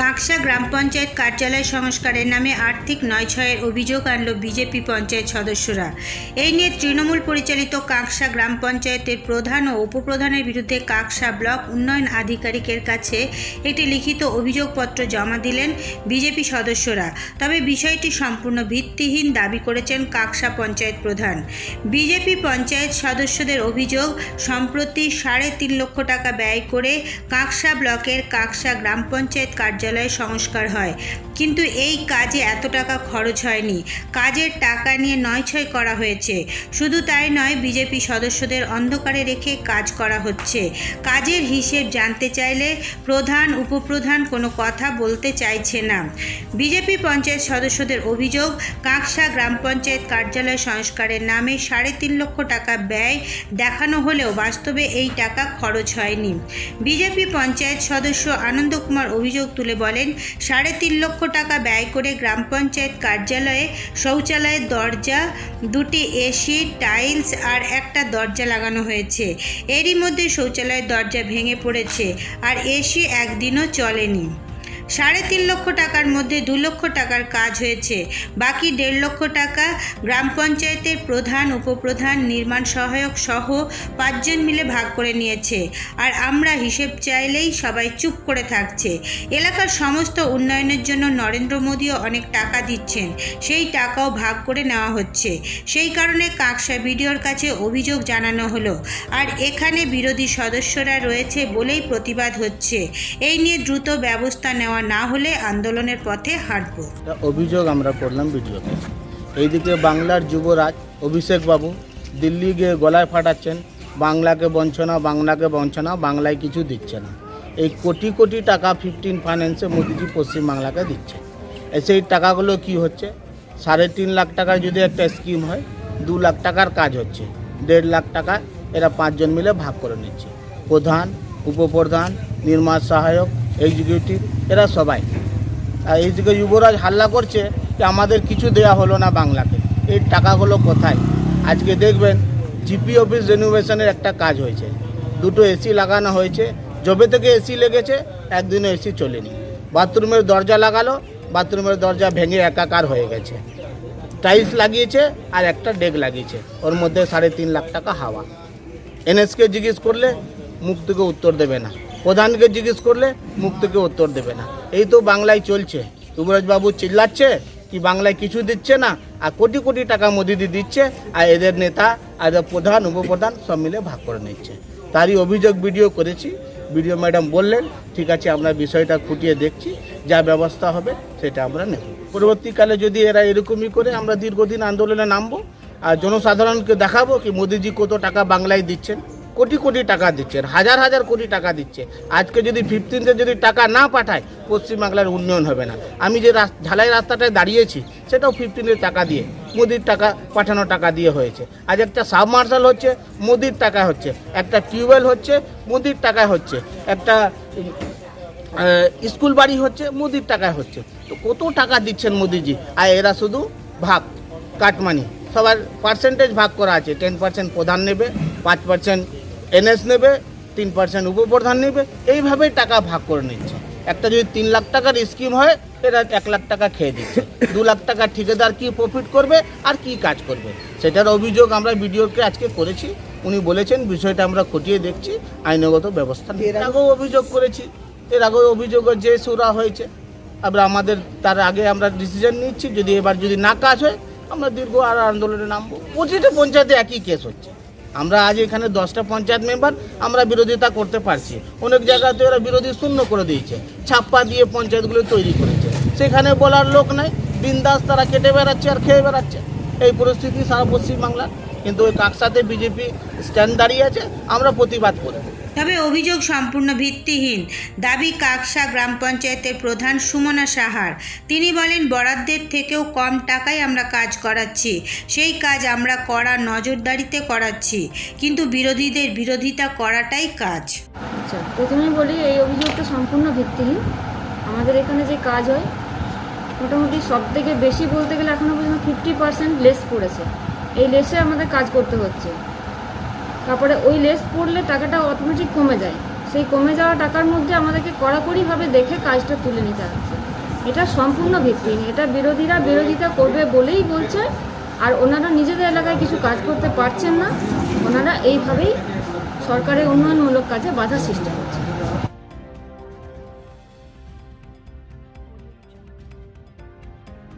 কাঁকসা গ্রাম পঞ্চায়েত কার্যালয় সংস্কারের নামে আর্থিক নয় ছয়ের অভিযোগ আনল বিজেপি পঞ্চায়েত সদস্যরা। এই নিয়ে তৃণমূল পরিচালিত কাঁকসা গ্রাম পঞ্চায়েতের প্রধান ও উপপ্রধানের বিরুদ্ধে কাঁকসা ব্লক উন্নয়ন আধিকারিকের কাছে একটি লিখিত অভিযোগপত্র জমা দিলেন বিজেপি সদস্যরা। তবে বিষয়টি সম্পূর্ণ ভিত্তিহীন দাবি করেছেন কাঁকসা পঞ্চায়েত প্রধান। বিজেপি পঞ্চায়েত সদস্যদের অভিযোগ, সম্প্রতি সাড়ে তিন লক্ষ টাকা ব্যয় করে কাঁকসা ব্লকের কাঁকসা গ্রাম পঞ্চায়েত কার্যালয় সংস্কার হয়। কিন্তু এই কাজে এত টাকা খরচ হয়নি। কাজের টাকা নিয়ে নয় ছয় করা হয়েছে। শুধু তাই নয়, বিজেপি সদস্যদের অন্ধকারে রেখে কাজ করা হচ্ছে। কাজের হিসেব জানতে চাইলে প্রধান, উপপ্রধান কোনো কথা বলতে চাইছে না। বিজেপি পঞ্চায়েত সদস্যদের অভিযোগ, কাঁকসা গ্রাম পঞ্চায়েত কার্যালয় সংস্কারের নামে সাড়ে তিন লক্ষ টাকা ব্যয় দেখানো হলেও বাস্তবে এই টাকা খরচ হয়নি। বিজেপি পঞ্চায়েত সদস্য আনন্দ কুমার অভিযোগ তুলে বলেন, সাড়ে তিন লক্ষ টাকা ব্যয় করে গ্রাম পঞ্চায়েত কার্যালয়ে শৌচালয়ের দরজা, দুটি এসি টাইলস আর একটা দরজা লাগানো হয়েছে। এরই মধ্যে শৌচালয়ের দরজা ভেঙে পড়েছে আর এসি একদিনও চলেনি। সাড়ে তিন লক্ষ টাকার মধ্যে দু লক্ষ টাকার কাজ হয়েছে। বাকি দেড় লক্ষ টাকা গ্রাম পঞ্চায়েতের প্রধান, উপপ্রধান, নির্মাণ সহায়ক সহ পাঁচজন মিলে ভাগ করে নিয়েছে। আর আমরা হিসেব চাইলেই সবাই চুপ করে থাকছে। এলাকার সমস্ত উন্নয়নের জন্য নরেন্দ্র মোদীও অনেক টাকা দিচ্ছেন। সেই টাকাও ভাগ করে নেওয়া হচ্ছে। সেই কারণে কাকসা বিডিওর কাছে অভিযোগ জানানো হলো। আর এখানে বিরোধী সদস্যরা রয়েছে বলেই প্রতিবাদ হচ্ছে। এই নিয়ে দ্রুত ব্যবস্থা নেওয়া না হলে আন্দোলনের পথে হাঁটব। অভিযোগ আমরা করলাম ভিডিওতে এইদিকে বাংলার যুবরাজ অভিষেক বাবু দিল্লি গিয়ে গলায় ফাটাচ্ছেন, বাংলাকে বঞ্চনা বাংলাকে বঞ্চনা, বাংলায় কিছু দিচ্ছে না। এই কোটি কোটি টাকা ফিফটিন ফাইন্যান্সে মোদিজি পশ্চিমবাংলাকে দিচ্ছে। সেই টাকাগুলো কি হচ্ছে? সাড়ে তিন লাখ টাকার যদি একটা স্কিম হয়, দু লাখ টাকার কাজ হচ্ছে। দেড় লাখ টাকা এরা পাঁচজন মিলে ভাগ করে নিচ্ছে। প্রধান, উপপ্রধান, নির্মাণ সহায়ক এক্সিকিউটিভ এরা সবাই। আর এইদিকে যুবরাজ হাল্লা করছে যে আমাদের কিছু দেয়া হলো না বাংলাকে। এই টাকাগুলো কোথায়? আজকে দেখবেন জিপি অফিস রেনোভেশনের একটা কাজ হয়েছে। দুটো এসি লাগানো হয়েছে। যবে থেকে এসি লেগেছে, একদিনও এসি চলেনি। বাথরুমের দরজা লাগালো, বাথরুমের দরজা ভেঙে একাকার হয়ে গেছে। টাইলস লাগিয়েছে আর একটা ডেক লাগিয়েছে। ওর মধ্যে সাড়ে তিন লাখ টাকা হাওয়া। এনএসকে জিজ্ঞেস করলে মুখ থেকে উত্তর দেবে না। প্রধানকে জিজ্ঞেস করলে মুখ থেকে উত্তর দেবে না। এই তো বাংলায় চলছে। যুবরাজবাবু চিল্লাচ্ছে কি বাংলায় কিছু দিচ্ছে না? আর কোটি কোটি টাকা মোদিদি দিচ্ছে আর এদের নেতা আর প্রধান, উপপ্রধান সব মিলে ভাগ করে নিচ্ছে। তারই অভিযোগ ভিডিও করেছি। ভিডিও ম্যাডাম বললেন, ঠিক আছে, আমরা বিষয়টা খুঁটিয়ে দেখছি, যা ব্যবস্থা হবে সেটা আমরা নেব। পরবর্তীকালে যদি এরা এরকমই করে, আমরা দীর্ঘদিন আন্দোলনে নামবো আর জনসাধারণকে দেখাবো কি মোদিজি কত টাকা বাংলায় দিচ্ছেন। কোটি কোটি টাকা দিচ্ছেন, হাজার হাজার কোটি টাকা দিচ্ছে। আজকে যদি ফিফটিনতে যদি টাকা না পাঠায়, পশ্চিমবাংলার উন্নয়ন হবে না। আমি যে ঢালাই রাস্তাটায় দাঁড়িয়েছি, সেটাও ফিফটিনের টাকা দিয়ে, মোদির টাকা, পাঠানো টাকা দিয়ে হয়েছে। আজ একটা সাবমার্শাল হচ্ছে, মোদির টাকা হচ্ছে। একটা টিউবওয়েল হচ্ছে, মোদির টাকায় হচ্ছে। একটা স্কুল বাড়ি হচ্ছে, মোদির টাকায় হচ্ছে। তো কত টাকা দিচ্ছেন মোদিজি? আর এরা শুধু ভাগ, কাটমানি। সবার পার্সেন্টেজ ভাগ করা আছে। টেন পার্সেন্ট প্রধান নেবে, পাঁচ পার্সেন্ট এনএস নেবে, তিন পার্সেন্ট উপপ্রধান নেবে, এইভাবেই টাকা ভাগ করে নিচ্ছে। একটা যদি তিন লাখ টাকার স্কিম হয়, এরা এক লাখ টাকা খেয়ে দিচ্ছে। দু লাখ টাকা ঠিকাদার কি প্রফিট করবে, আর কি কাজ করবে? সেটার অভিযোগ আমরা ভিডিওকে আজকে করেছি। উনি বলেছেন, বিষয়টা আমরা খতিয়ে দেখছি, আইনগত ব্যবস্থা। এর আগেও অভিযোগ করেছি। এর আগেও অভিযোগ যে সুরা হয়েছে। আমরা আমাদের, তার আগে আমরা ডিসিশন নিচ্ছি, যদি এবার যদি না কাজ হয়, আমরা দীর্ঘ আর আন্দোলনে নামবো। প্রতিটা পঞ্চায়েতে একই কেস হচ্ছে। আমরা আজ এখানে দশটা পঞ্চায়েত মেম্বার আমরা বিরোধিতা করতে পারছি। অনেক জায়গাতে ওরা বিরোধী শূন্য করে দিয়েছে। ছাপ্পা দিয়ে পঞ্চায়েতগুলো তৈরি করেছে। সেখানে বলার লোক নাই। বিন্দাস তারা কেটে বেড়াচ্ছে আর খেয়ে বেড়াচ্ছে। এই পরিস্থিতি সারা পশ্চিমবাংলার। কিন্তু ওই কাকসাতে বিজেপি স্ট্যান্ড দাঁড়িয়ে আছে, আমরা প্রতিবাদ করি তবে অভিযোগ সম্পূর্ণ ভিত্তিহীন। দাবি কাকসা গ্রাম পঞ্চায়েতের প্রধান সুমনা সাহার। তিনি বলেন, বরাদ্দের থেকেও কম টাকায় আমরা কাজ করাচ্ছি। সেই কাজ আমরা করা নজরদারিতে করাচ্ছি। কিন্তু বিরোধীদের বিরোধিতা করাটাই কাজ। আচ্ছা প্রথমেই বলি, এই অভিযোগটা সম্পূর্ণ ভিত্তিহীন। আমাদের এখানে যে কাজ হয়, মোটামুটি সব থেকে বেশি বলতে গেলে এখনও পর্যন্ত ফিফটি পার্সেন্ট লেস পড়েছে। এই লেসে আমাদের কাজ করতে হচ্ছে। তারপরে ওই লেস পড়লে টাকাটা অটোমেটিক কমে যায়। সেই কমে যাওয়া টাকার মধ্যে আমাদেরকে কড়াকড়িভাবে দেখে কাজটা তুলে নিতে হচ্ছে। এটা সম্পূর্ণ ভিত্তিহীন এটা বিরোধীরা বিরোধিতা করবে বলেই বলছে, আর ওনারা নিজেদের এলাকায় কিছু কাজ করতে পারছেন না। ওনারা এইভাবেই সরকারের উন্নয়নমূলক কাজে বাধা সৃষ্টি করছে।